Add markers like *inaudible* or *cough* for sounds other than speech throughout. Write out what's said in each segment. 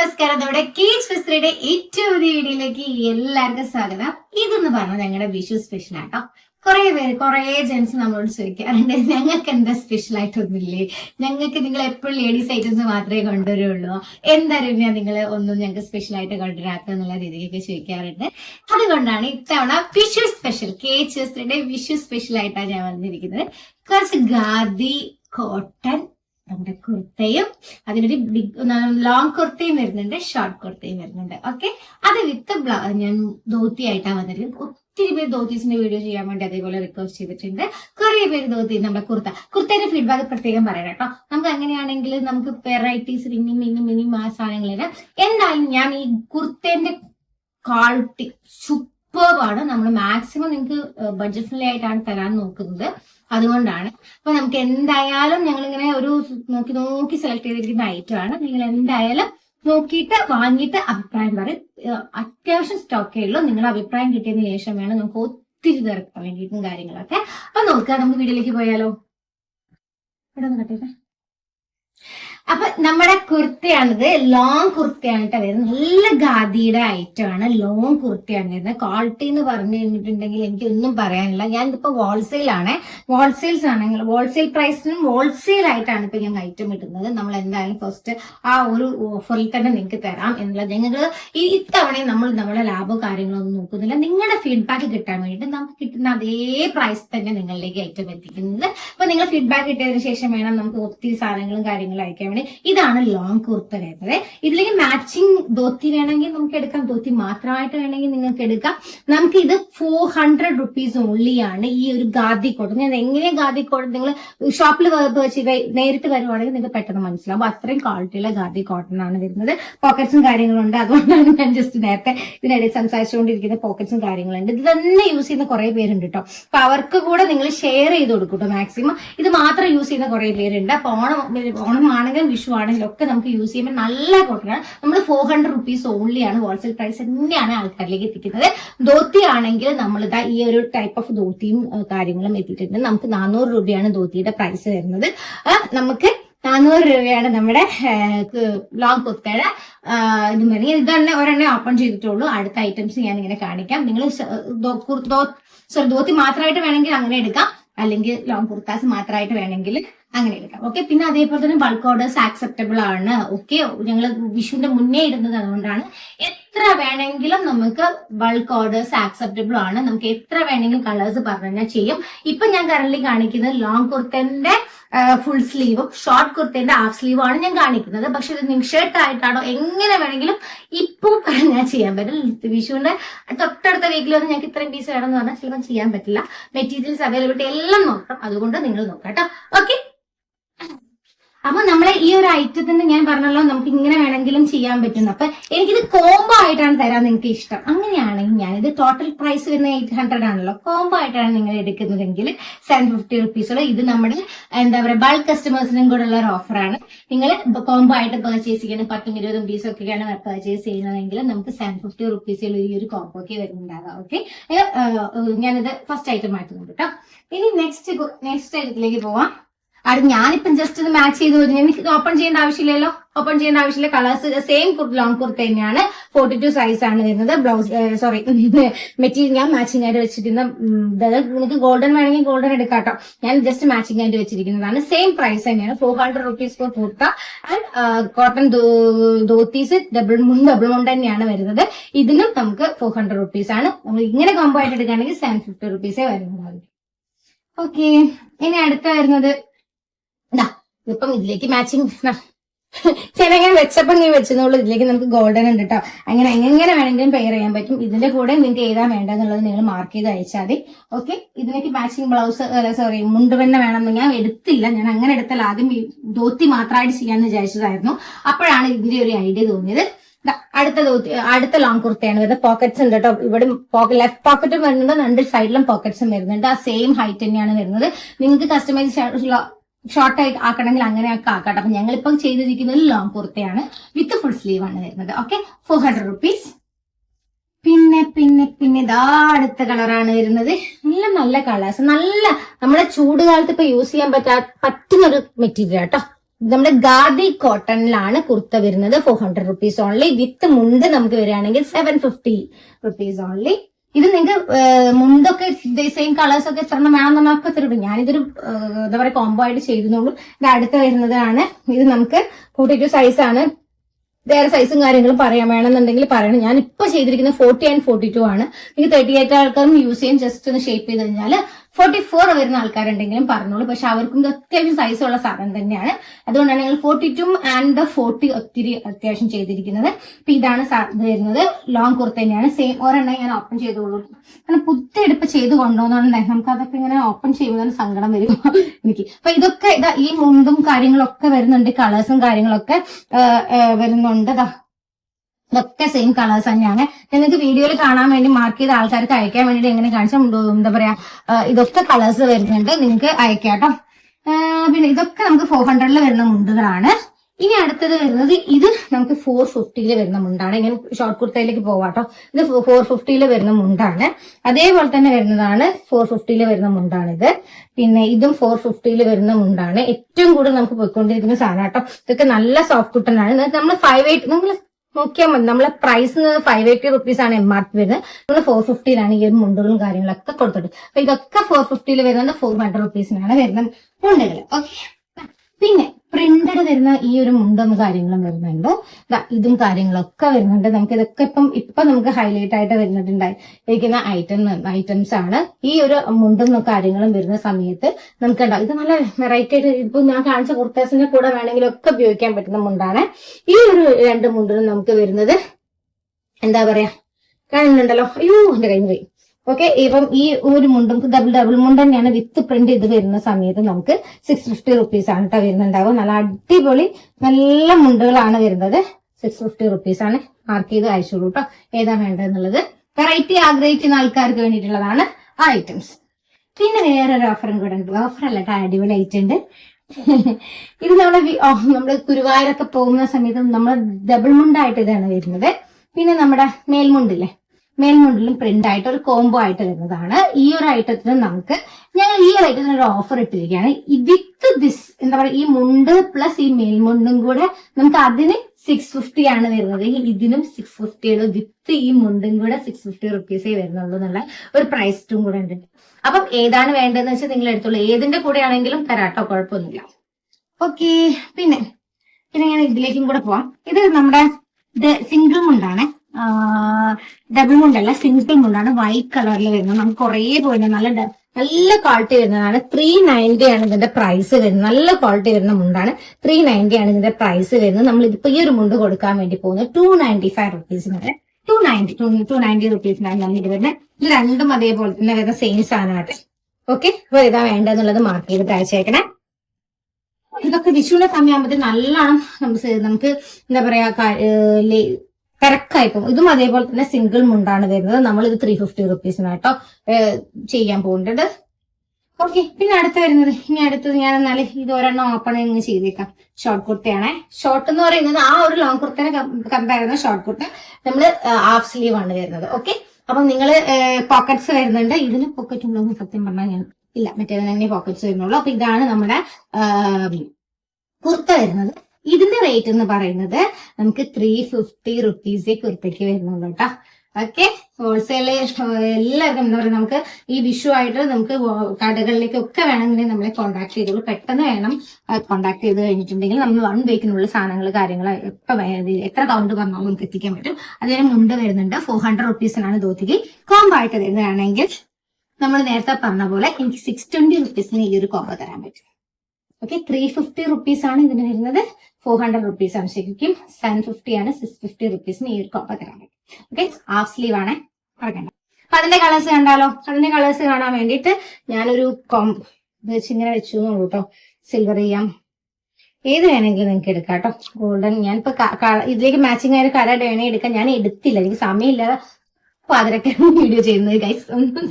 നമസ്കാരം. നമ്മുടെ കേജ് ഫെസ്റ്റിയുടെ ഏറ്റവും പുതിയ വീഡിയോയിലേക്ക് എല്ലാവർക്കും സ്വാഗതം. ഇതെന്ന് പറഞ്ഞാൽ ഞങ്ങളുടെ വിഷു സ്പെഷ്യൽ ആട്ടോ. കുറെ പേര് കുറെ ജെൻസ് നമ്മളോട് ചോദിക്കാറുണ്ട് ഞങ്ങൾക്ക് എന്താ സ്പെഷ്യൽ ആയിട്ടൊന്നുമില്ലേ? ഞങ്ങൾക്ക് നിങ്ങൾ എപ്പോഴും ലേഡീസ് ഐറ്റംസ് മാത്രമേ കൊണ്ടുവരുള്ളൂ. എന്താ രമ്യ നിങ്ങൾ ഒന്നും ഞങ്ങൾക്ക് സ്പെഷ്യൽ ആയിട്ട് കൊണ്ടുവരാത്ത എന്നുള്ള രീതിയിലൊക്കെ ചോദിക്കാറുണ്ട്. അതുകൊണ്ടാണ് ഇത്തവണ വിഷു സ്പെഷ്യൽ കെ ചേസ്ത്രിയുടെ വിഷു സ്പെഷ്യൽ ആയിട്ടാണ് ഞാൻ വന്നിരിക്കുന്നത്. കുറച്ച് ഖാദി കോട്ടൺ നമ്മുടെ കുർത്തയും അതിനൊരു ബിഗ് ലോങ് കുർത്തയും വരുന്നുണ്ട് ഷോർട്ട് കുർത്തയും വരുന്നുണ്ട്. ഓക്കെ അത് വിത്ത് ഞാൻ ധോത്തി ആയിട്ടാണ് വന്നിരിക്കുന്നത് ഒത്തിരി പേര് ധോത്തീസിന്റെ വീഡിയോ ചെയ്യാൻ വേണ്ടി അതേപോലെ റിക്വസ്റ്റ് ചെയ്തിട്ടുണ്ട്. കുറെ പേര് ധോത്തി നമ്മുടെ കുർത്ത കുർത്തേന്റെ ഫീഡ്ബാക്ക് പ്രത്യേകം പറയണം കേട്ടോ. നമുക്ക് അങ്ങനെയാണെങ്കിൽ നമുക്ക് വെറൈറ്റീസ് മിനി മിനി മിനി ആ സാധനങ്ങളില്ല. എന്തായാലും ഞാൻ ഈ കുർത്തേന്റെ ക്വാളിറ്റി സൂപ്പർബാണ് നമ്മൾ മാക്സിമം നിങ്ങൾക്ക് ബഡ്ജറ്റ് ഫ്രണ്ട്ലി ആയിട്ടാണ് തരാൻ നോക്കുന്നത്. അതുകൊണ്ടാണ്. അപ്പൊ നമുക്ക് എന്തായാലും ഞങ്ങൾ ഇങ്ങനെ ഒരു നോക്കി നോക്കി സെലക്ട് ചെയ്തിരിക്കുന്ന ഐറ്റം ആണ്. നിങ്ങൾ എന്തായാലും നോക്കിയിട്ട് വാങ്ങിയിട്ട് അഭിപ്രായം പറയും. അത്യാവശ്യം സ്റ്റോക്കേ ഉള്ളൂ. നിങ്ങളുടെ അഭിപ്രായം കിട്ടിയതിന് ശേഷം വേണം നമുക്ക് ഒത്തിരി തിരക്കാൻ വേണ്ടിയിട്ടും കാര്യങ്ങളൊക്കെ. അപ്പൊ നോക്കുക നമുക്ക് വീട്ടിലേക്ക് പോയാലോ? ഇവിടെ ഒന്ന് കട്ടെ അപ്പൊ നമ്മുടെ കുർത്തയാണിത്. ലോങ് കുർത്തയാണ് കേട്ടോ വരുന്നത്. നല്ല ഖാദിയുടെ ഐറ്റം ആണ്. ലോങ് കുർത്തയാണ് വരുന്നത്. ക്വാളിറ്റി എന്ന് പറഞ്ഞു കഴിഞ്ഞിട്ടുണ്ടെങ്കിൽ എനിക്ക് ഒന്നും പറയാനില്ല. ഞാൻ ഇതിപ്പോ ഹോൾസെയിൽ ആണ് ഹോൾസെയിൽസ് ആണെങ്കിൽ ഹോൾസെയിൽ പ്രൈസിനും ഹോൾസെയിൽ ആയിട്ടാണ് ഇപ്പൊ ഞങ്ങൾ ഐറ്റം ഇടുന്നത്. നമ്മൾ എന്തായാലും ഫസ്റ്റ് ആ ഒരു ഓഫറിൽ തന്നെ നിങ്ങൾക്ക് തരാം എന്നുള്ളത് ഞങ്ങൾക്ക് ഈ ഇത്തവണയും നമ്മൾ നമ്മുടെ ലാഭവും കാര്യങ്ങളൊന്നും നോക്കുന്നില്ല. നിങ്ങളുടെ ഫീഡ്ബാക്ക് കിട്ടാൻ വേണ്ടിയിട്ട് നമുക്ക് കിട്ടുന്ന അതേ പ്രൈസ് തന്നെ നിങ്ങളിലേക്ക് ഐറ്റം എത്തിക്കുന്നത്. അപ്പൊ നിങ്ങൾ ഫീഡ്ബാക്ക് കിട്ടിയതിനു ശേഷം വേണം നമുക്ക് ഒത്തിരി സാധനങ്ങളും കാര്യങ്ങളും അയക്കാൻ വേണ്ടി ഇതാണ് ലോങ് കുർത്ത വരുന്നത് ഇതിലേക്ക് മാച്ചിങ് ധോത്തി വേണമെങ്കിൽ നമുക്ക് എടുക്കാം. ധോത്തി മാത്രമായിട്ട് വേണമെങ്കിൽ നിങ്ങൾക്ക് എടുക്കാം. നമുക്ക് ഇത് ഫോർ ഹൺഡ്രഡ് റുപ്പീസ് ആണ് ഈ ഒരു ഗാദി കോട്ട് ഞാൻ എങ്ങനെ ഗാദി കോട്ട് നിങ്ങൾ ഷോപ്പിൽ നേരിട്ട് വരുവാണെങ്കിൽ നിങ്ങൾക്ക് പെട്ടെന്ന് മനസ്സിലാവും. അത്രയും ക്വാളിറ്റിയുള്ള ഗാദി കോട്ടൺ ആണ് വരുന്നത്. പോക്കറ്റ്സും കാര്യങ്ങളുണ്ട് അതുകൊണ്ടാണ് ഞാൻ ജസ്റ്റ് നേരത്തെ ഇതിനിടയിൽ സംസാരിച്ചുകൊണ്ടിരിക്കുന്ന പോക്കറ്റ്സും കാര്യങ്ങളുണ്ട് ഇത് തന്നെ യൂസ് ചെയ്യുന്ന കുറെ പേരുണ്ട് കേട്ടോ അപ്പൊ അവർക്ക് കൂടെ നിങ്ങൾ ഷെയർ ചെയ്ത് കൊടുക്കും മാക്സിമം ഇത് മാത്രം യൂസ് ചെയ്യുന്ന കുറെ പേരുണ്ട്. അപ്പൊ ഓണം ഓണം ആണെങ്കിലും വിഷു ആണെങ്കിലും ഒക്കെ നമുക്ക് യൂസ് ചെയ്യുമ്പോൾ നല്ല കോട്ടനാണ് നമ്മൾ ഫോർ ഹൺഡ്രഡ് റുപ്പീസ് ഓൺലി ആണ് ഹോൾസെയിൽ പ്രൈസ് തന്നെയാണ് ആൾക്കാരിലേക്ക് എത്തിക്കുന്നത്. ധോത്തി ആണെങ്കിൽ നമ്മൾ ഇതാ ഈ ഒരു ടൈപ്പ് ഓഫ് ധോത്തിയും കാര്യങ്ങളും എത്തിയിട്ടുണ്ട്. നമുക്ക് നാനൂറ് രൂപയാണ് ധോത്തിയുടെ പ്രൈസ് വരുന്നത്. നമുക്ക് നാനൂറ് രൂപയാണ് നമ്മുടെ ലോങ് കുർത്തയുടെ ഇത് വരുന്നത്. ഇത് തന്നെ ഒരെണ്ണം ഓപ്പൺ ചെയ്തിട്ടുള്ളൂ. അടുത്ത ഐറ്റംസ് ഞാൻ ഇങ്ങനെ കാണിക്കാം. നിങ്ങൾ സോറി ധോത്തി മാത്രമായിട്ട് വേണമെങ്കിൽ അങ്ങനെ എടുക്കാം. അല്ലെങ്കിൽ ലോങ് കുർത്താസ് മാത്രമായിട്ട് വേണമെങ്കിൽ അങ്ങനെ എടുക്കാം. ഓക്കെ പിന്നെ അതേപോലെ തന്നെ ബൾക്ക് ഓർഡേഴ്സ് ആക്സെപ്റ്റബിൾ ആണ്. ഓക്കെ ഞങ്ങൾ വിഷുവിന്റെ മുന്നേ ഇടുന്നത് അതുകൊണ്ടാണ് എത്ര വേണമെങ്കിലും നമുക്ക് ബൾക്ക് ഓർഡേഴ്സ് ആക്സെപ്റ്റബിൾ ആണ്. നമുക്ക് എത്ര വേണമെങ്കിലും കളേഴ്സ് പറഞ്ഞാൽ ചെയ്യും. ഇപ്പൊ ഞാൻ കറന്റ് കാണിക്കുന്നത് ലോങ് കുർത്തന്റെ ഫുൾ സ്ലീവും ഷോർട്ട് കുർത്തേന്റെ ഹാഫ് സ്ലീവും ആണ് ഞാൻ കാണിക്കുന്നത്. പക്ഷെ ഇത് നിങ്ങൾക്ക് ആയിട്ടാണോ? എങ്ങനെ വേണമെങ്കിലും ഇപ്പോൾ പറഞ്ഞാൽ ചെയ്യാൻ പറ്റും. വിഷുവിന്റെ തൊട്ടടുത്ത വീക്കിൽ വന്ന് ഞങ്ങൾക്ക് ഇത്രയും പീസ് വേണമെന്ന് പറഞ്ഞാൽ ചിലപ്പോൾ ചെയ്യാൻ പറ്റില്ല. മെറ്റീരിയൽസ് അവൈലബിലിറ്റി എല്ലാം നോക്കണം. അതുകൊണ്ട് നിങ്ങൾ നോക്കാം കേട്ടോ. ഓക്കെ അപ്പൊ നമ്മളെ ഈ ഒരു ഐറ്റത്തിന് ഞാൻ പറഞ്ഞല്ലോ നമുക്ക് ഇങ്ങനെ വേണമെങ്കിലും ചെയ്യാൻ പറ്റുന്നു. അപ്പൊ എനിക്കിത് കോംബോ ആയിട്ടാണ് തരാൻ നിങ്ങൾക്ക് ഇഷ്ടം. അങ്ങനെയാണെങ്കിൽ ഞാൻ ഇത് ടോട്ടൽ പ്രൈസ് വരുന്ന എയ്റ്റ് ഹൺഡ്രഡ് ആണല്ലോ. കോംബോ ആയിട്ടാണ് നിങ്ങൾ എടുക്കുന്നതെങ്കിൽ സെവൻ ഫിഫ്റ്റി റുപ്പീസുള്ള ഇത് നമ്മുടെ എന്താ പറയുക ബൾക്ക് കസ്റ്റമേഴ്സിനും കൂടെ ഉള്ള ഒരു ഓഫറാണ് നിങ്ങൾ കോംബോ ആയിട്ട് പർച്ചേസ് ചെയ്യണം. പത്തും ഇരുപതും പീസൊക്കെയാണ് പർച്ചേസ് ചെയ്യുന്നതെങ്കിൽ നമുക്ക് സെവൻ ഫിഫ്റ്റി റുപ്പീസിൽ ഈ ഒരു കോംബോ കോംബോക്ക് വരുന്നുണ്ടാകാം. ഓക്കെ ഞാനിത് ഫസ്റ്റ് ഐറ്റം മാറ്റുന്നുണ്ട് കേട്ടോ ഇനി നെക്സ്റ്റ് നെക്സ്റ്റ് ഐറ്റത്തിലേക്ക് പോവാം. അത് ഞാനിപ്പം ജസ്റ്റ് ഇത് മാച്ച് ചെയ്ത് കഴിഞ്ഞാൽ എനിക്ക് ഓപ്പൺ ചെയ്യേണ്ട ആവശ്യമില്ലല്ലോ. ഓപ്പൺ ചെയ്യേണ്ട ആവശ്യമില്ല. Colours same kurta long kurta തന്നെയാണ്. ഫോർട്ടി ടു സൈസ് ആണ് വരുന്നത്. ബ്ലൗസ് സോറി മെറ്റീരിയൽ ഞാൻ മാച്ചിങ് ആയിട്ട് വെച്ചിരിക്കുന്ന നിങ്ങൾക്ക് ഗോൾഡൻ വേണമെങ്കിൽ ഗോൾഡൻ എടുക്കാട്ടോ. കേട്ടോ ഞാൻ ജസ്റ്റ് മാച്ചിങ് ആയിട്ട് വെച്ചിരിക്കുന്നതാണ്. സെയിം പ്രൈസ് തന്നെയാണ്. Four hundred rupees for kurta and cotton dhotis double മുണ്ട് ഡബിൾ മുണ്ട് തന്നെയാണ് വരുന്നത്. ഇതിനും നമുക്ക് ഫോർ ഹൺഡ്രഡ് റുപ്പീസ് ആണ്. നമ്മൾ ഇങ്ങനെ കോംബോ ആയിട്ട് എടുക്കുകയാണെങ്കിൽ സെവൻ ഫിഫ്റ്റി റുപ്പീസേ വരുന്നതായിരിക്കും ഓക്കെ ഇനി അടുത്ത വരുന്നത് ഇതാ ഇപ്പം ഇതിലേക്ക് മാച്ചിങ് ചിലങ്ങനെ വെച്ചപ്പം നീ വെച്ചെന്നുള്ളൂ. ഇതിലേക്ക് നമുക്ക് ഗോൾഡൻ ഉണ്ട് കേട്ടോ അങ്ങനെ എങ്ങനെ വേണമെങ്കിലും പെയർ ചെയ്യാൻ പറ്റും. ഇതിന്റെ കൂടെ നിങ്ങൾക്ക് ഏതാ വേണ്ടെന്നുള്ളത് നിങ്ങൾ മാർക്ക് ചെയ്ത് അയച്ചാൽ മതി. ഓക്കെ ഇതിലേക്ക് മാച്ചിങ് ബ്ലൗസ് സോറി മുണ്ട് തന്നെ വേണമെന്ന് ഞാൻ എടുത്തില്ല. ഞാൻ അങ്ങനെ എടുത്താൽ ആദ്യം ധോത്തി മാത്രമായിട്ട് ചെയ്യാന്ന് വിചാരിച്ചതായിരുന്നു. അപ്പോഴാണ് ഇതിന്റെ ഒരു ഐഡിയ തോന്നിയത്. അടുത്ത ധോത്തി അടുത്ത ലോങ് കുർത്തയാണ് വരുന്നത്. പോക്കറ്റ്സ് ഉണ്ട് കേട്ടോ ഇവിടെ ലെഫ്റ്റ് പോക്കറ്റും വരുന്നുണ്ട്. രണ്ട് സൈഡിലും പോക്കറ്റ്സും വരുന്നുണ്ട്. ആ സെയിം ഹൈറ്റ് തന്നെയാണ് വരുന്നത്. നിങ്ങൾക്ക് കസ്റ്റമൈസ് ഷോർട്ട് ആക്കണമെങ്കിൽ അങ്ങനെയൊക്കെ ആക്കട്ടെ. അപ്പൊ ഞങ്ങളിപ്പം ചെയ്തിരിക്കുന്നത് ലോങ് കുർത്തയാണ് വിത്ത് ഫുൾ സ്ലീവ് ആണ് വരുന്നത്. ഓക്കെ ഫോർ ഹൺഡ്രഡ് റുപ്പീസ് പിന്നെ പിന്നെ പിന്നെ ഇതാ അടുത്ത കളറാണ് വരുന്നത്. നല്ല നല്ല കളേഴ്സ് നല്ല നമ്മുടെ ചൂട് കാലത്ത് ഇപ്പൊ യൂസ് ചെയ്യാൻ പറ്റാ പറ്റുന്ന ഒരു മെറ്റീരിയൽ കേട്ടോ നമ്മുടെ ഗാദി കോട്ടണിലാണ് കുർത്ത വരുന്നത്. Four hundred rupees only with മുണ്ട് നമുക്ക് വരികയാണെങ്കിൽ സെവൻ ഫിഫ്റ്റി റുപ്പീസ് ഓൺലി ഇത് നിങ്ങൾക്ക് മുണ്ടൊക്കെ സെയിം കളേഴ്സ് ഒക്കെ എത്ര എണ്ണം വേണമെന്നൊക്കെ തരും ഞാനിതൊരു എന്താ പറയുക കോംബോ ആയിട്ട് ചെയ്തുന്നുള്ളൂ ഇത് അടുത്ത് വരുന്നതാണ്. ഇത് നമുക്ക് ഫോർട്ടി ടു സൈസ് ആണ്. വേറെ സൈസും കാര്യങ്ങളും പറയാൻ വേണമെന്നുണ്ടെങ്കിൽ പറയണം. ഞാൻ ഇപ്പൊ ചെയ്തിരിക്കുന്നത് ഫോർട്ടി ആൻഡ് ഫോർട്ടി ടു ആണ്. നിങ്ങൾക്ക് തേർട്ടി എയ്റ്റ് ആൾക്കാരും യൂസ് ചെയ്യും ജസ്റ്റ് ഒന്ന് ഷേപ്പ് ചെയ്ത് കഴിഞ്ഞാൽ ഫോർട്ടി ഫോർ വരുന്ന ആൾക്കാരുണ്ടെങ്കിലും പറഞ്ഞോളൂ. പക്ഷെ അവർക്കും അത്യാവശ്യം സൈസുള്ള സാധനം തന്നെയാണ്. അതുകൊണ്ടാണ് ഞങ്ങൾ forty two and the forty ഒത്തിരി അത്യാവശ്യം ചെയ്തിരിക്കുന്നത്. അപ്പൊ ഇതാണ് വരുന്നത്. ലോങ് കുർത്ത തന്നെയാണ്. സെയിം ഒരെണ്ണം ഞാൻ ഓപ്പൺ ചെയ്തോളൂ. കാരണം പുത്തെടുപ്പ് ചെയ്ത് കൊണ്ടുപോകുന്നുണ്ടെങ്കിൽ നമുക്ക് അതൊക്കെ ഇങ്ങനെ ഓപ്പൺ ചെയ്യുമ്പോൾ സങ്കടം വരും *laughs* എനിക്ക്. അപ്പൊ ഇതൊക്കെ ഇതാ ഈ മുണ്ടും കാര്യങ്ങളൊക്കെ വരുന്നുണ്ട് കളേഴ്സും കാര്യങ്ങളൊക്കെ വരുന്നുണ്ട്. ഇതൊക്കെ സെയിം കളേഴ്സ് തന്നെയാണ്. നിങ്ങൾക്ക് വീഡിയോയിൽ കാണാൻ വേണ്ടി മാർക്ക് ചെയ്ത ആൾക്കാർക്ക് അയക്കാൻ വേണ്ടിയിട്ട് എങ്ങനെ കാണിച്ചാൽ എന്താ പറയാ ഇതൊക്കെ കളേഴ്സ് വരുന്നുണ്ട്. നിങ്ങൾക്ക് അയക്കാം പിന്നെ ഇതൊക്കെ നമുക്ക് ഫോർ ഹൺഡ്രഡിൽ വരുന്ന മുണ്ടുകളാണ്. ഇനി അടുത്തത് വരുന്നത് ഇത് നമുക്ക് ഫോർ ഫിഫ്റ്റിയിൽ വരുന്ന മുണ്ടാണ്. ഇങ്ങനെ ഷോർട്ട് കുർത്തയിലേക്ക് പോവാട്ടോ ഇത് ഫോർ ഫിഫ്റ്റിയിൽ വരുന്ന മുണ്ടാണ്. അതേപോലെ തന്നെ വരുന്നതാണ് ഫോർ ഫിഫ്റ്റിയിൽ വരുന്ന മുണ്ടാണ് ഇത് പിന്നെ ഇതും ഫോർ ഫിഫ്റ്റിയിൽ വരുന്ന മുണ്ടാണ്. ഏറ്റവും കൂടുതൽ നമുക്ക് പോയിക്കൊണ്ടിരിക്കുന്ന സാധനം കേട്ടോ ഇതൊക്കെ നല്ല സോഫ്റ്റ് കുട്ടനാണ് നമ്മൾ ഫൈവ് എയ്റ്റ് നിങ്ങൾ നോക്കിയാൽ മതി. നമ്മളെ പ്രൈസ് ഫൈവ് എയ്റ്റി റുപ്പീസ് ആണ് എം ആർ പി വരുന്നത്. നമ്മൾ ഫോർ ഫിഫ്റ്റിയിലാണ് ഈ ഒരു മുണ്ടുകളും കാര്യങ്ങളൊക്കെ കൊടുത്തിട്ട്. അപ്പൊ ഇതൊക്കെ ഫോർ ഫിഫ്റ്റിയിൽ വരുന്നത് ഫോർ ഹൺഡ്രഡ് റുപ്പീസിനാണ് വരുന്നത്. മുണ്ടുകൾ ഓക്കെ പിന്നെ പ്രിന്റഡ് വരുന്ന ഈ ഒരു മുണ്ടും കാര്യങ്ങളും വരുന്നുണ്ട്. ഇതും കാര്യങ്ങളൊക്കെ വരുന്നുണ്ട്. നമുക്ക് ഇതൊക്കെ ഇപ്പം ഇപ്പൊ നമുക്ക് ഹൈലൈറ്റ് ആയിട്ട് വരുന്നിട്ടുണ്ടായി ഇരിക്കുന്ന ഐറ്റം ഐറ്റംസ് ആണ്. ഈ ഒരു മുണ്ടും കാര്യങ്ങളും വരുന്ന സമയത്ത് നമുക്ക് ഉണ്ടാവും ഇത് നല്ല വെറൈറ്റി ആയിട്ട് ഇപ്പൊ ഞാൻ കാണിച്ച കുർത്താസിന്റെ കൂടെ വേണമെങ്കിലും ഒക്കെ ഉപയോഗിക്കാൻ പറ്റുന്ന മുണ്ടാണ്. ഈ ഒരു രണ്ട് മുണ്ടിനും നമുക്ക് വരുന്നത് എന്താ പറയാ? കാണുന്നുണ്ടല്ലോ അയ്യോ എന്റെ കയ്യിൽ പോയി. ഓക്കെ ഇപ്പം ഈ ഒരു മുണ്ടും ഡബിൾ ഡബിൾ മുണ്ട് തന്നെയാണ് വിത്ത് പ്രിന്റ് ഇത് വരുന്ന സമയത്ത് നമുക്ക് സിക്സ് ഫിഫ്റ്റി റുപ്പീസ് ആണ് കേട്ടോ വരുന്നുണ്ടാവും നല്ല അടിപൊളി നല്ല മുണ്ടുകളാണ് വരുന്നത്. സിക്സ് ഫിഫ്റ്റി റുപ്പീസ് ആണ് മാർക്ക് ചെയ്ത് അയച്ചോളൂ കേട്ടോ ഏതാ വേണ്ടതെന്നുള്ളത്? വെറൈറ്റി ആഗ്രഹിക്കുന്ന ആൾക്കാർക്ക് വേണ്ടിയിട്ടുള്ളതാണ് ഐറ്റംസ് പിന്നെ വേറൊരു ഓഫറും കൂടെ ഉണ്ട്. ഓഫർ അല്ല കേട്ടോ അടിപൊളി ഐറ്റം ഉണ്ട്. *laughs* ഇത് നമ്മുടെ നമ്മുടെ നമ്മൾ ഗുരുവായൂരൊക്കെ പോകുന്ന സമയത്ത് നമ്മൾ ഡബിൾ മുണ്ടായിട്ട് ഇതാണ് വരുന്നത്. പിന്നെ നമ്മുടെ മേൽമുണ്ടില്ലേ? മേൽമുണ്ടിലും പ്രിന്റ് ആയിട്ട് ഒരു കോംബോ ആയിട്ട് വരുന്നതാണ്. ഈ ഒരു ഐറ്റത്തിന് നമുക്ക് ഞങ്ങൾ ഈ ഒരു ഐറ്റത്തിന് ഒരു ഓഫർ ഇട്ടിരിക്കുകയാണ്. വിത്ത് ദിസ് എന്താ പറയുക ഈ മുണ്ട് പ്ലസ് ഈ മേൽമുണ്ടും കൂടെ നമുക്ക് അതിന് സിക്സ് ഫിഫ്റ്റി ആണ് വരുന്നത്. ഇതിനും സിക്സ് ഫിഫ്റ്റി ഉള്ളൂ വിത്ത് ഈ മുണ്ടും കൂടെ സിക്സ് ഫിഫ്റ്റി റുപ്പീസേ വരുന്നുള്ളൂ എന്നുള്ള ഒരു പ്രൈസും കൂടെ ഉണ്ട്. അപ്പം ഏതാണ് വേണ്ടതെന്ന് വെച്ചാൽ നിങ്ങൾ എടുത്തോളൂ. ഏതിന്റെ കൂടെ ആണെങ്കിലും തരാട്ടോ കുഴപ്പമൊന്നുമില്ല. ഓക്കെ പിന്നെ പിന്നെ ഞാൻ ഇതിലേക്കും കൂടെ പോവാം. ഇത് നമ്മുടെ സിംഗിൾ മുണ്ടാണ്. ഡബിൾ മുണ്ടല്ല സിംഗിൾ മുണ്ടാണ് വൈറ്റ് കളറിൽ വരുന്നത്. നമുക്ക് കുറേ പോയിട്ട് നല്ല നല്ല ക്വാളിറ്റി വരുന്നതാണ്. ത്രീ നയന്റി ആണ് ഇതിന്റെ പ്രൈസ് വരുന്നത്. നല്ല ക്വാളിറ്റി വരുന്ന മുണ്ടാണ് ത്രീ നയന്റി ആണ് ഇതിന്റെ പ്രൈസ് വരുന്നത്. നമ്മൾ ഇതിപ്പോ ഈ ഒരു മുണ്ട് കൊടുക്കാൻ വേണ്ടി പോകുന്നത് two ninety five റുപ്പീസിനാണ് two ninety two two ninety റുപ്പീസിനാണ് നമ്മൾ ഇത് വരുന്നത്. ഇത് രണ്ടും അതേപോലെ തന്നെ വരുന്ന സെയിം സാധനമായിട്ട് ഓക്കെ അപ്പൊ ഇതാ വേണ്ടതെന്നുള്ളത് മാർക്ക് ചെയ്തിട്ട് അയച്ചേക്കണേ ഇതൊക്കെ വിഷുവിന്റെ സമയമാകുമ്പോഴത്തേക്ക് നല്ലോണം നമുക്ക് നമുക്ക് എന്താ പറയാ ക- ഏഹ് ലേ- തിരക്കായി പോകും ഇതും അതേപോലെ തന്നെ സിംഗിൾ മുണ്ടാണ് വരുന്നത്. നമ്മൾ ഇത് ത്രീ ഫിഫ്റ്റി റുപ്പീസിനാട്ടോ ചെയ്യാൻ പോകേണ്ടത് ഓക്കെ പിന്നെ അടുത്ത് വരുന്നത്. ഇനി അടുത്തത് ഞാൻ എന്നാൽ ഇത് ഒരെണ്ണം ഓപ്പൺ ഇങ്ങ് ചെയ്തേക്കാം. ഷോർട്ട് കുർത്തയാണേ. ഷോർട്ട് എന്ന് പറയുന്നത് ആ ഒരു ലോങ് കുർത്തേനെ കമ്പയർ ചെയ്യുന്ന ഷോർട്ട് കുർത്ത നമ്മൾ ഹാഫ് സ്ലീവ് ആണ് വരുന്നത്. ഓക്കെ അപ്പം നിങ്ങൾ പോക്കറ്റ്സ് വരുന്നുണ്ട്. ഇതിന് പോക്കറ്റ് ഉണ്ടോ എന്ന് സത്യം പറഞ്ഞാൽ ഞാൻ ഇല്ല. മറ്റേതിന് തന്നെ പോക്കറ്റ്സ് വരുന്നുള്ളൂ. അപ്പൊ ഇതാണ് നമ്മുടെ കുർത്ത വരുന്നത്. ഇതിന്റെ റേറ്റ് എന്ന് പറയുന്നത് നമുക്ക് ത്രീ ഫിഫ്റ്റി റുപ്പീസേ കുർത്തയ്ക്ക് വരുന്നുള്ളൂ കേട്ടോ ഓക്കെ ഹോൾസെയിൽ എല്ലാവർക്കും എന്താ പറയുക നമുക്ക് ഈ വിഷു ആയിട്ട് നമുക്ക് കടകളിലേക്കൊക്കെ വേണമെങ്കിൽ നമ്മളെ കോൺടാക്ട് ചെയ്തോളൂ. പെട്ടെന്ന് വേണം കോൺടാക്ട് ചെയ്ത് കഴിഞ്ഞിട്ടുണ്ടെങ്കിൽ നമ്മൾ വൺ വീക്കിനുള്ള സാധനങ്ങൾ കാര്യങ്ങൾ എപ്പോൾ എത്ര കൗണ്ട് പറഞ്ഞാലും നമുക്ക് എത്തിക്കാൻ പറ്റും. അതിന് മുണ്ട് വരുന്നുണ്ട് ഫോർ ഹൺഡ്രഡ് റുപ്പീസിനാണ് ധോത്തിക്ക് കോംബോ ആയിട്ട് വരുന്നതാണെങ്കിൽ നമ്മൾ നേരത്തെ പറഞ്ഞ പോലെ എനിക്ക് സിക്സ് ട്വന്റി റുപ്പീസിന് ഈ ഒരു കോംബോ തരാൻ പറ്റും. ഓക്കെ ത്രീ ഫിഫ്റ്റി റുപ്പീസ് ആണ് ഇതിന് വരുന്നത്. ഫോർ ഹൺഡ്രഡ് റുപ്പീസ് ആണ് ശരിക്കും സെവൻ ഫിഫ്റ്റി ആണ് സിക്സ് ഫിഫ്റ്റി റുപ്പീസിന് ഈ ഒരു കോപ്പ തരാൻ പറ്റും. ഓക്കെ ഹാഫ് സ്ലീവ് ആണ്. മറക്കണ്ട. അപ്പൊ അതിന്റെ കളേഴ്സ് കണ്ടാലോ? അതിന്റെ കളേഴ്സ് കാണാൻ വേണ്ടിയിട്ട് ഞാനൊരു കോം വെച്ച് ഇങ്ങനെ വെച്ചു കേട്ടോ സിൽവർ ചെയ്യാം. ഏത് വേണമെങ്കിലും നിങ്ങൾക്ക് എടുക്കാം കേട്ടോ ഗോൾഡൻ ഞാനിപ്പോ ഇതിലേക്ക് മാച്ചിങ് ആയ ഒരു കര എടുക്കാൻ എടുക്കാം. ഞാൻ എടുത്തില്ല. എനിക്ക് സമയമില്ലാതെ പാതിരൊക്കെ വീഡിയോ ചെയ്യുന്നത് ഗൈസ് ഒന്നും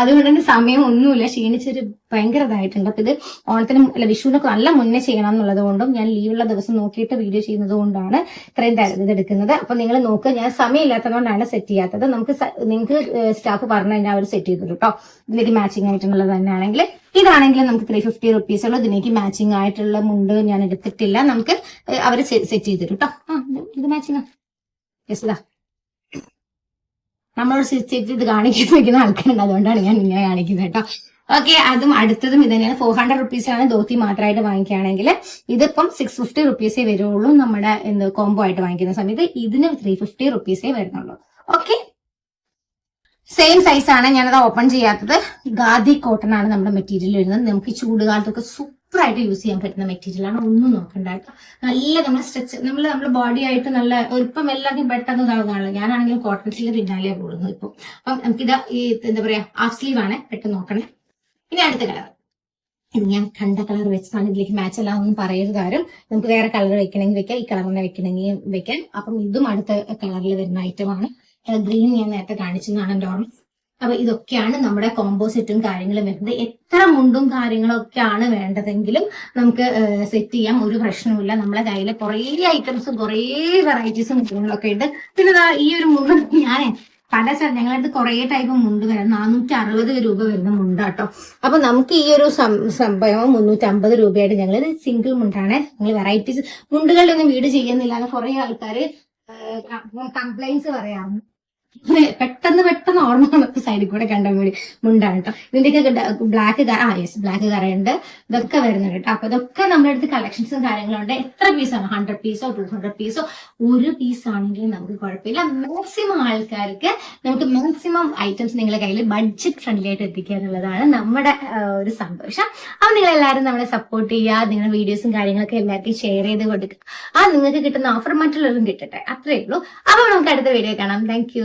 അതുകൊണ്ട് തന്നെ സമയം ഒന്നുമില്ല. ക്ഷീണിച്ചൊരു ഭയങ്കര ഇതായിട്ടുണ്ട്. അപ്പൊ ഇത് ഓണത്തിനും അല്ല വിഷുവിനൊക്കെ നല്ല മുന്നേ ചെയ്യണം എന്നുള്ളത് കൊണ്ടും ഞാൻ ലീവുള്ള ദിവസം നോക്കിയിട്ട് വീഡിയോ ചെയ്യുന്നത് കൊണ്ടാണ് ഇത്രയും ഇത് എടുക്കുന്നത്. അപ്പൊ നിങ്ങൾ നോക്കുക ഞാൻ സമയമില്ലാത്തതുകൊണ്ടാണ് സെറ്റ് ചെയ്യാത്തത്. നമുക്ക് നിങ്ങൾക്ക് സ്റ്റാഫ് പറഞ്ഞു കഴിഞ്ഞാൽ അവർ സെറ്റ് ചെയ്തു കേട്ടോ ഇതിലേക്ക് മാച്ചിങ് ആയിട്ടുള്ളത് തന്നെയാണെങ്കിൽ. ഇതാണെങ്കിൽ നമുക്ക് ത്രീ ഫിഫ്റ്റി റുപ്പീസ് ഉള്ളൂ. ഇതിലേക്ക് മാച്ചിങ് ആയിട്ടുള്ള മുണ്ട് ഞാൻ എടുത്തിട്ടില്ല. നമുക്ക് അവർ സെറ്റ് ചെയ്തു കേട്ടോ ആ ഇത് ഇത് മാച്ചിങ് യെസ് ഇതാ. നമ്മളോട് സെറ്റ് ഇത് കാണിക്കുന്ന ആൾക്കാരുണ്ട്. അതുകൊണ്ടാണ് ഞാൻ ഇങ്ങനെ കാണിക്കുന്നത് കേട്ടോ. ഓക്കെ അതും അടുത്തതും ഇത് തന്നെയാണ്. ഫോർ ഹൺഡ്രഡ് റുപ്പീസാണ് ധോത്തി മാത്രമായിട്ട് വാങ്ങിക്കുകയാണെങ്കിൽ ഇതിപ്പം സിക്സ് ഫിഫ്റ്റി റുപ്പീസേ വരുള്ളൂ നമ്മുടെ എന്ത് കോംബോ ആയിട്ട് വാങ്ങിക്കുന്ന സമയത്ത്. ഇതിന് ത്രീ ഫിഫ്റ്റി റുപ്പീസേ വരുന്നുള്ളൂ. ഓക്കെ സെയിം സൈസ് ആണ് ഞാനത് ഓപ്പൺ ചെയ്യാത്തത്. ഗാദി കോട്ടൺ ആണ് നമ്മുടെ മെറ്റീരിയൽ വരുന്നത്. നമുക്ക് ചൂടുകാലത്തൊക്കെ സൂപ്പർ ആയിട്ട് യൂസ് ചെയ്യാൻ പറ്റുന്ന മെറ്റീരിയലാണ് ഒന്നും നോക്കണ്ട കേട്ടോ. നല്ല നമ്മൾ സ്ട്രെച്ച് നമ്മൾ നമ്മുടെ ബോഡി ആയിട്ട് നല്ല ഇപ്പം എല്ലാവർക്കും പെട്ടെന്ന് ഇതാവുന്നതാണല്ലോ കോട്ടൺ സ്റ്റീൽ പിന്നാലെ കൂടുന്നു ഇപ്പം. അപ്പം നമുക്കിത് ഈ എന്താ പറയാ ഹാഫ് സ്ലീവ് ആണ്. പെട്ടെന്ന് നോക്കണേ. ഇനി അടുത്ത കളർ ഇത് ഞാൻ കണ്ട കളർ വെച്ചാണ് ഇതിലേക്ക് മാച്ച് അല്ല ഒന്നും പറയരുത് ആരും. നമുക്ക് വേറെ കളർ വെക്കണമെങ്കിൽ വെക്കാം. ഈ കളർ തന്നെ വെക്കണമെങ്കിൽ വെക്കാം. അപ്പം ഇതും അടുത്ത കളറിൽ വരുന്ന ഐറ്റമാണ് ഗ്രീൻ ഞാൻ നേരത്തെ കാണിച്ചതാണ് എന്റെ ഓർമ്മ. അപ്പൊ ഇതൊക്കെയാണ് നമ്മുടെ കോമ്പോസിറ്റും കാര്യങ്ങളും വരുന്നത്. എത്ര മുണ്ടും കാര്യങ്ങളും ഒക്കെയാണ് വേണ്ടതെങ്കിലും നമുക്ക് സെറ്റ് ചെയ്യാം. ഒരു പ്രശ്നവുമില്ല. നമ്മുടെ കയ്യിൽ കുറേ ഐറ്റംസും കുറേ വെറൈറ്റീസും മുണ്ടുകളൊക്കെ ഉണ്ട്. പിന്നെ ഈ ഒരു മുണ്ട് ഞാൻ പല സ്ഥലം ഞങ്ങളടുത്ത് കുറേ ടൈപ്പ് മുണ്ട് വരാം. നാനൂറ്റി അറുപത് രൂപ വരുന്ന മുണ്ടാട്ടോ. അപ്പൊ നമുക്ക് ഈ ഒരു സംഭവം മുന്നൂറ്റി അമ്പത് രൂപയായിട്ട് ഞങ്ങൾ സിംഗിൾ മുണ്ടാണ്. ഞങ്ങൾ വെറൈറ്റീസ് മുണ്ടുകളിലൊന്നും വീട് ചെയ്യുന്നില്ല. കുറെ ആൾക്കാർ കംപ്ലൈൻസ് പറയാറുണ്ട്. പെട്ടെന്ന് പെട്ടെന്ന് ഓർമ്മ വന്നപ്പോ സൈഡിൽ കൂടെ കണ്ട മുടി മുണ്ടാണ് കേട്ടോ ഇതിന്റെയൊക്കെ ബ്ലാക്ക് ആ യെസ് ബ്ലാക്ക് കറയുണ്ട് ഇതൊക്കെ വരുന്നുണ്ട് കേട്ടോ അപ്പൊ ഇതൊക്കെ നമ്മുടെ അടുത്ത് കളക്ഷൻസും കാര്യങ്ങളും ഉണ്ട്. എത്ര പീസാണ് ഹൺഡ്രഡ് പീസോ ടു ഹൺഡ്രഡ് പീസോ ഒരു പീസ് ആണെങ്കിലും നമുക്ക് കുഴപ്പമില്ല. മാക്സിമം ആൾക്കാർക്ക് നമുക്ക് മാക്സിമം ഐറ്റംസ് നിങ്ങളുടെ കയ്യിൽ ബഡ്ജറ്റ് ഫ്രണ്ട്ലി ആയിട്ട് എത്തിക്കുക എന്നുള്ളതാണ് നമ്മുടെ ഒരു സന്തോഷം. അപ്പൊ നിങ്ങൾ എല്ലാവരും നമ്മളെ സപ്പോർട്ട് ചെയ്യുക. നിങ്ങളുടെ വീഡിയോസും കാര്യങ്ങളൊക്കെ എല്ലാവർക്കും ഷെയർ ചെയ്ത് കൊടുക്കുക. ആ നിങ്ങൾക്ക് കിട്ടുന്ന ഓഫർ മറ്റുള്ളവരും കിട്ടട്ടെ. അത്രേ ഉള്ളൂ. അപ്പൊ നമുക്ക് അടുത്ത വീഡിയോ കാണാം. Thank you